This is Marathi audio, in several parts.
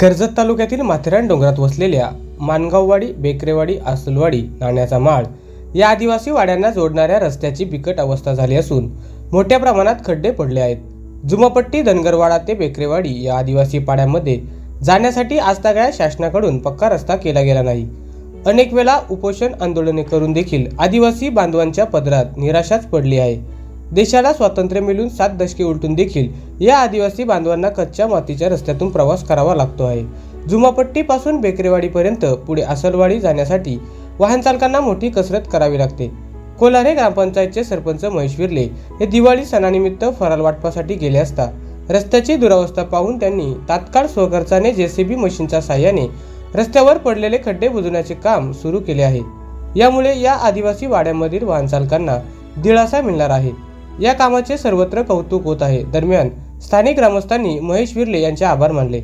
कर्जत तालुक्यातील माथेरान डोंगरात वसलेल्या मानगाववाडी बेकरेवाडी आसलवाडी नाण्याचा माळ या आदिवासी वाड्यांना जोडणाऱ्या रस्त्याची बिकट अवस्था झाली असून मोठ्या प्रमाणात खड्डे पडले आहेत. जुमापट्टी धनगरवाडा ते बेकरेवाडी या आदिवासी पाड्यांमध्ये जाण्यासाठी आजतागायत शासनाकडून पक्का रस्ता केला गेला नाही. अनेक वेळा उपोषण आंदोलने करून देखील आदिवासी बांधवांच्या पदरात निराशाच पडली आहे. देशाला स्वातंत्र्य मिळून सात दशके उलटून देखील या आदिवासी बांधवांना कच्च्या मातीच्या रस्त्यातून प्रवास करावा लागतो आहे. जुमापट्टीपासून बेकरेवाडीपर्यंत पुढे आसलवाडी जाण्यासाठी वाहन चालकांना मोठी कसरत करावी लागते. कोल्हारे ग्रामपंचायतचे सरपंच महेश विर्ले हे दिवाळी सणानिमित्त फराल वाटपासाठी गेले असता रस्त्याची दुरावस्था पाहून त्यांनी तात्काळ स्वखर्चाने जेसीबी मशीनच्या साहाय्याने रस्त्यावर पडलेले खड्डे बुजवण्याचे काम सुरू केले आहे. यामुळे या आदिवासी वाड्यांमधील वाहन चालकांना दिलासा मिळणार आहे. या कामाचे सर्वत्र कौतुक होत आहे. दरम्यान स्थानिक ग्रामस्थांनी महेश विर्ले यांचे आभार मानले.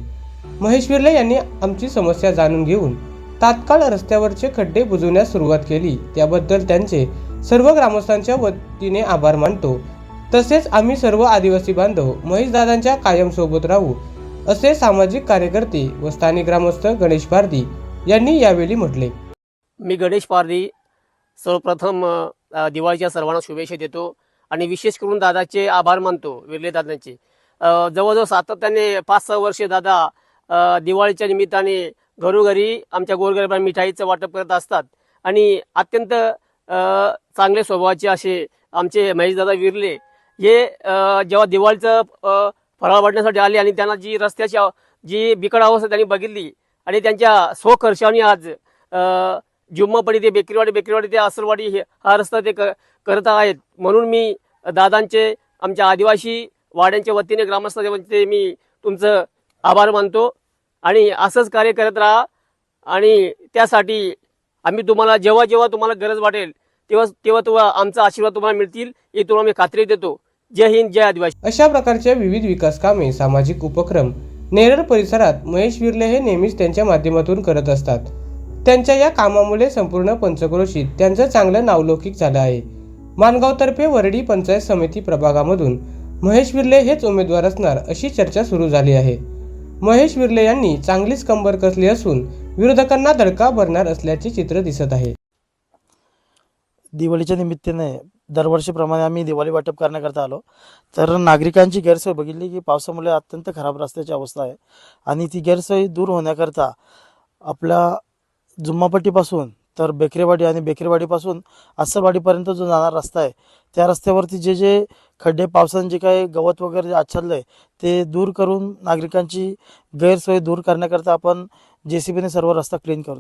महेश विर्ले यांनी आमची समस्या जाणून घेऊन तात्काळ रस्त्यावरचे खड्डे बुजवण्यास सुरुवात केली. त्याबद्दल त्यांचे सर्व ग्रामस्थांच्या वतीने आभार मानतो. तसेच आम्ही सर्व आदिवासी बांधव महेश दादांच्या कायम सोबत राहू असे सामाजिक कार्यकर्ते व स्थानिक ग्रामस्थ गणेश पारधी यांनी यावेळी म्हटले. मी गणेश पारधी सर्वप्रथम दिवाळीच्या सर्वांना शुभेच्छा देतो. आणि विशेष करून दादाचे आभार मानतो विरले दादांचे. जवळजवळ सातत्याने पाच सहा वर्षे दादा दिवाळीच्या निमित्ताने घरोघरी आमच्या गोरगरिबांना मिठाईचं वाटप करत असतात. आणि अत्यंत चांगले स्वभावाचे असे आमचे महेशदादा विरले हे जेव्हा दिवाळीचं फराळ वाटण्यासाठी आले आणि त्यांना जी रस्त्याची जी बिकट अवस्था त्यांनी बघितली आणि त्यांच्या स्वखर्षाने आज जुम्मापडी ते बेकरीवाडी बेकरीवाडी ते असलवाडी हे हा रस्ता ते क- करत आहेत. म्हणून मी दादांचे आमच्या आदिवासी वाड्यांच्या वतीने ग्रामस्थांच्या मी तुमचं आभार मानतो. आणि असंच कार्य करत राहा. आणि त्यासाठी आम्ही तुम्हाला जेव्हा जेव्हा तुम्हाला गरज वाटेल तेव्हा तेव्हा तेव्हा आमचा आशीर्वाद तुम्हाला मिळतील हे तुम्हाला मी खात्री देतो. जय हिंद जय आदिवासी. अशा प्रकारच्या विविध विकास कामे सामाजिक उपक्रम नेरळ परिसरात महेश विर्ले हे नेहमीच त्यांच्या माध्यमातून करत असतात. त्यांच्या या कामामुळे संपूर्ण पंचक्रोशीत त्यांचं चांगलं नावलौकिक झालं आहे. मानगावतर्फे वरडी पंचायत समिती प्रभागामधून महेश विर्ले हेच उमेदवार असणार अशी चर्चा सुरू झाली आहे. महेश विर्ले यांनी चांगलीच कंबर कसली असून विरोधकांना दडका भरणार असल्याचे चित्र दिसत आहे. दिवाळीच्या निमित्ताने दरवर्षीप्रमाणे आम्ही दिवाळी वाटप करण्याकरता आलो. तर नागरिकांची गैरसोय बघितली की पावसामुळे अत्यंत खराब रस्त्याची अवस्था आहे आणि ती गैरसोय दूर होण्याकरता आपल्या जुम्मापट्टीपासून तर बेकरेवाडी आणि बेकरेवाडीपासून अस्सलवाडीपर्यंत जो जाणारा रस्ता आहे त्या रस्त्यावरती जे जे खड्डे पावसाने जे काही गवत वगैरे जे आच्छादलं आहे ते दूर करून नागरिकांची गैरसोय दूर करण्याकरता आपण जे सी बीने सर्व रस्ता क्लीन करून